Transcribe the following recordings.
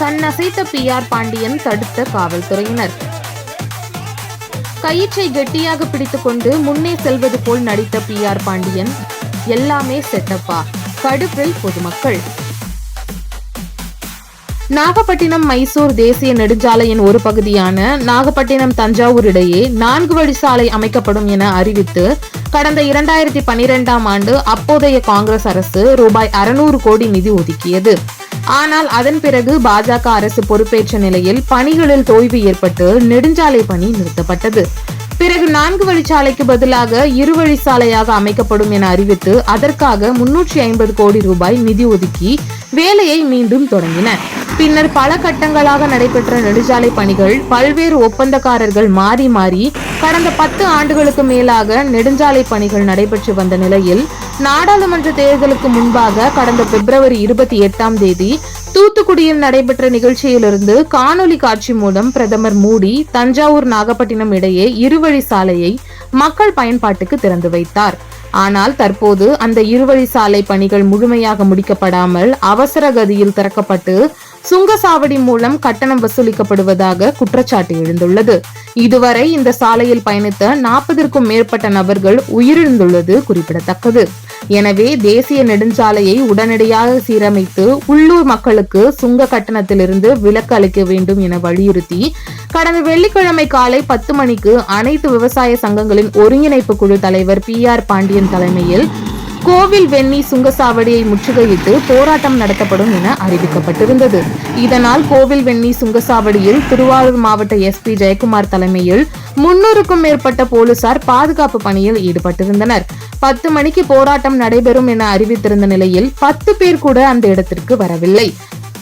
கண்ணசைத்த B R Pandian தடுத்த காவல்துறையினர். கயிற்றை கெட்டியாக பிடித்துக்கொண்டு முன்னே செல்வது போல் நடித்த பி ஆர் பாண்டியன் எல்லாமே செட்டப்பா கடுப்பில் பொதுமக்கள். நாகப்பட்டினம் மைசூர் தேசிய நெடுஞ்சாலையின் ஒரு பகுதியான நாகப்பட்டினம் தஞ்சாவூர் இடையே நான்கு வழி சாலை அமைக்கப்படும் என அறிவித்து கடந்த இரண்டாயிரத்தி பனிரெண்டாம் ஆண்டு அப்போதைய காங்கிரஸ் அரசு ரூபாய் அறுநூறு கோடி நிதி ஒதுக்கியது. ஆனால் அதன் பிறகு பாஜக அரசு பொறுப்பேற்ற நிலையில் பணிகளில் தோய்வு ஏற்பட்டு நெடுஞ்சாலை பணி நிறுத்தப்பட்டது. பிறகு நான்கு வழிச்சாலைக்கு பதிலாக இருவழி சாலையாக அமைக்கப்படும் என அறிவித்து அதற்காக முன்னூற்றி ஐம்பது கோடி ரூபாய் நிதி ஒதுக்கி வேலையை மீண்டும் தொடங்கின. பின்னர் பல கட்டங்களாக நடைபெற்ற நெடுஞ்சாலை பணிகள் பல்வேறு ஒப்பந்தக்காரர்கள் மாறி மாறி கடந்த பத்து ஆண்டுகளுக்கு மேலாக நெடுஞ்சாலை பணிகள் நடைபெற்று வந்த நிலையில் நாடாளுமன்ற தேர்தலுக்கு முன்பாக கடந்த பிப்ரவரி இருபத்தி எட்டாம் தேதி தூத்துக்குடியில் நடைபெற்ற நிகழ்ச்சியிலிருந்து காணொலி காட்சி மூலம் பிரதமர் மோடி தஞ்சாவூர் நாகப்பட்டினம் இடையே இருவழி சாலையை மக்கள் பயன்பாட்டுக்கு திறந்து வைத்தார். ஆனால் தற்போது அந்த இருவழி சாலை பணிகள் முழுமையாக முடிக்கப்படாமல் அவசர கதியில் திறக்கப்பட்டு சுங்கசாவடி மூலம் கட்டணம் வசூலிக்கப்படுவதாக குற்றச்சாட்டு எழுந்துள்ளது. இதுவரை இந்த சாலையில் பயணித்த நாற்பதற்கும் மேற்பட்ட நபர்கள் உயிரிழந்துள்ளது குறிப்பிடத்தக்கது. எனவே தேசிய நெடுஞ்சாலையை உடனடியாக சீரமைத்து உள்ளூர் மக்களுக்கு சுங்க கட்டணத்திலிருந்து விலக்கு அளிக்க வேண்டும் என வலியுறுத்தி கடந்த வெள்ளிக்கிழமை காலை பத்து மணிக்கு அனைத்து விவசாய சங்கங்களின் ஒருங்கிணைப்பு குழு தலைவர் பி ஆர் பாண்டியன் தலைமையில் கோவில் வெண்ணி சுங்கசாவடியை முற்றுகையிட்டு போராட்டம் நடத்தப்படும் என அறிவிக்கப்பட்டிருந்தது. இதனால் கோவில் வெண்ணி சுங்கசாவடியில் திருவாரூர் மாவட்ட எஸ்பி ஜெயக்குமார் தலைமையில் முன்னூறுக்கும் மேற்பட்ட போலீசார் பாதுகாப்பு பணியில் ஈடுபட்டிருந்தனர். பத்து மணிக்கு போராட்டம் நடைபெறும் என அறிவித்திருந்த நிலையில் பத்து பேர் கூட அந்த இடத்திற்கு வரவில்லை.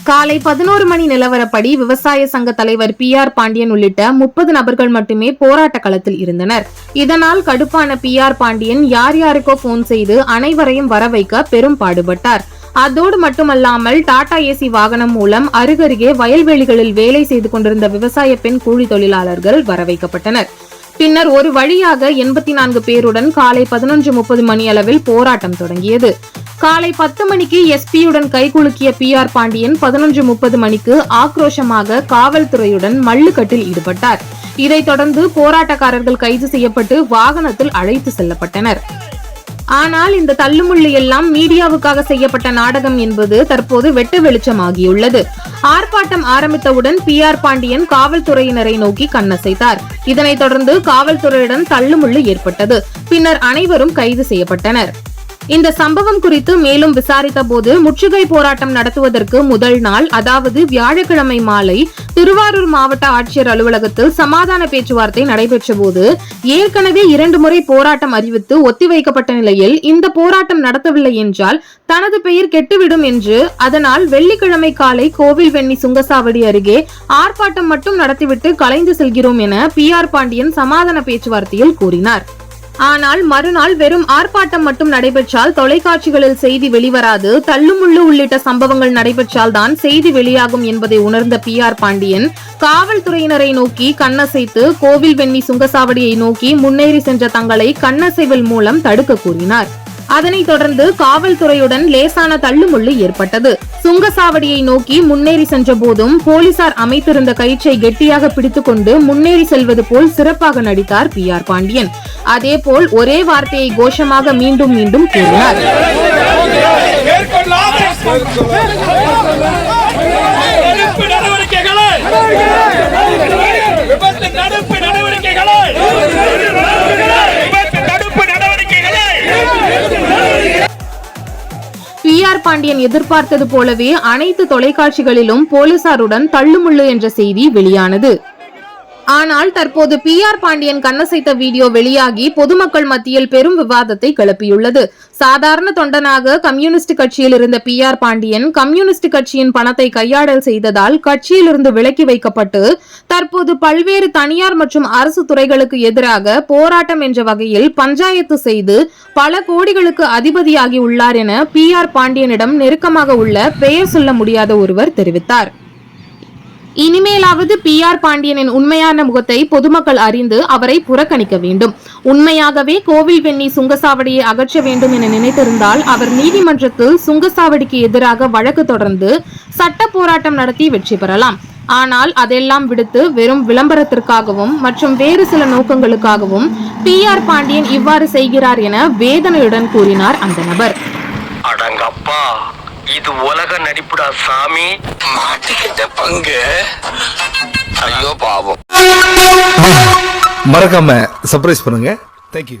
காலை பதினோரு மணி நிலவரப்படி விவசாய சங்க தலைவர் பி ஆர் பாண்டியன் உள்ளிட்ட முப்பது நபர்கள் மட்டுமே போராட்ட களத்தில் இருந்தனர். இதனால் கடுப்பான பி ஆர் பாண்டியன் யார் யாருக்கோ போன் செய்து அனைவரையும் வர வைக்க பெரும் பாடுபட்டார். அதோடு மட்டுமல்லாமல் டாடா ஏசி வாகனம் மூலம் அருகருகே வயல்வெளிகளில் வேலை செய்து கொண்டிருந்த விவசாய பெண் கூலி தொழிலாளர்கள் வர வைக்கப்பட்டனர் பின்னர் ஒரு வழியாக எண்பத்தி நான்கு பேருடன் காலை பதினொன்று முப்பது மணி அளவில் போராட்டம் தொடங்கியது. காலை பத்து மணிக்கு எஸ்பியுடன் கைகுலுக்கிய பி ஆர் பாண்டியன் பதினொன்று முப்பது மணிக்கு ஆக்ரோஷமாக காவல்துறையுடன் மல்லுக்கட்டில் ஈடுபட்டார். இதைத் தொடர்ந்து போராட்டக்காரர்கள் கைது செய்யப்பட்டு வாகனத்தில் அழைத்து செல்லப்பட்டனர். ஆனால் இந்த தள்ளுமுள்ளு எல்லாம் மீடியாவுக்காக செய்யப்பட்ட நாடகம் என்பது தற்போது வெட்ட வெளிச்சமாகியுள்ளது. ஆர்ப்பாட்டம் ஆரம்பித்தவுடன் பி ஆர் பாண்டியன் காவல்துறையினரை நோக்கி கண்ணசைத்தார். இதனைத் தொடர்ந்து காவல்துறையுடன் தள்ளுமுள்ளு ஏற்பட்டது. பின்னர் அனைவரும் கைது செய்யப்பட்டனர். இந்த சம்பவம் குறித்து மேலும் விசாரித்த போது முற்றுகை போராட்டம் நடத்துவதற்கு முதல் நாள் அதாவது வியாழக்கிழமை மாலை திருவாரூர் மாவட்ட ஆட்சியர் அலுவலகத்தில் சமாதான பேச்சுவார்த்தை நடைபெற்ற போது ஏற்கனவே இரண்டு முறை போராட்டம் அறிவித்து ஒத்திவைக்கப்பட்ட நிலையில் இந்த போராட்டம் நடத்தவில்லை என்றால் தனது பெயர் கெட்டுவிடும் என்று அதனால் வெள்ளிக்கிழமை காலை கோவில் வெண்ணி சுங்கசாவடி அருகே ஆர்ப்பாட்டம் மட்டும் நடத்திவிட்டு கலைந்து செல்கிறோம் என பி ஆர் பாண்டியன் சமாதான பேச்சுவார்த்தையில் கூறினார். ஆனால் மறுநாள் வெறும் ஆர்ப்பாட்டம் மட்டும் நடைபெற்றால் தொலைக்காட்சிகளில் செய்தி வெளிவராது. தள்ளுமுள்ளு உள்ளிட்ட சம்பவங்கள் நடைபெற்றால் தான் செய்தி வெளியாகும் என்பதை உணர்ந்த பி ஆர் பாண்டியன் காவல்துறையினரை நோக்கி கண்ணசைத்து கோவில் வெண்ணி சுங்கசாவடியை நோக்கி முன்னேறி சென்ற தங்களை கண்ணசைவல் மூலம் தடுக்க கூறினார். அதனைத் தொடர்ந்து காவல்துறையுடன் லேசான தள்ளுமுள்ளு ஏற்பட்டது. சுங்கசாவடியை நோக்கி முன்னேறி சென்ற போதும் போலீசார் அமைத்திருந்த கயிற்றை கெட்டியாக பிடித்துக்கொண்டு முன்னேறி செல்வது போல் சிறப்பாக நடித்தார் பி ஆர் பாண்டியன். அதேபோல் ஒரே வார்த்தையை கோஷமாக மீண்டும் மீண்டும் கூறினார். பாண்டியன் எதிர்பார்த்தது போலவே அனைத்து தொலைக்காட்சிகளிலும் போலீசாருடன் தள்ளுமுள்ளு என்ற செய்தி வெளியானது. ஆனால் தற்போது பி ஆர் பாண்டியன் கண்ணசைத்த வீடியோ வெளியாகி பொதுமக்கள் மத்தியில் பெரும் விவாதத்தை கிளப்பியுள்ளது. சாதாரண தொண்டனாக கம்யூனிஸ்ட் கட்சியில் இருந்த பி ஆர் பாண்டியன் கம்யூனிஸ்ட் கட்சியின் பணத்தை கையாடல் செய்ததால் கட்சியிலிருந்து விலக்கி வைக்கப்பட்டு தற்போது பல்வேறு தனியார் மற்றும் அரசு துறைகளுக்கு எதிராக போராட்டம் என்ற வகையில் பஞ்சாயத்து செய்து பல கோடிகளுக்கு அதிபதியாகி உள்ளார் என பி ஆர் பாண்டியனிடம் நெருக்கமாக உள்ள பெயர் சொல்ல முடியாத ஒருவர் தெரிவித்தார். இனிமேலாவது பி ஆர் பாண்டியனின் உண்மையான முகத்தை பொதுமக்கள் அறிந்து அவரை புறக்கணிக்க வேண்டும். உண்மையாகவே கோவில் வெண்ணி சுங்கசாவடியை அகற்ற வேண்டும் என நினைத்திருந்தால் அவர் நீதிமன்றத்தில் சுங்கசாவடிக்கு எதிராக வழக்கு தொடர்ந்து சட்ட போராட்டம் நடத்தி வெற்றி பெறலாம். ஆனால் அதெல்லாம் விடுத்து வெறும் விளம்பரத்திற்காகவும் மற்றும் வேறு சில நோக்கங்களுக்காகவும் பி ஆர் பாண்டியன் இவ்வாறு செய்கிறார் என வேதனையுடன் கூறினார் அந்த நபர். அடங்கப்பா. இது உலக நடிப்புடா சாமி. மாட்டிக்கிட்ட பங்கு. ஐயோ பாவம். மறக்காம சர்ப்ரைஸ் பண்ணுங்க. தேங்க்யூ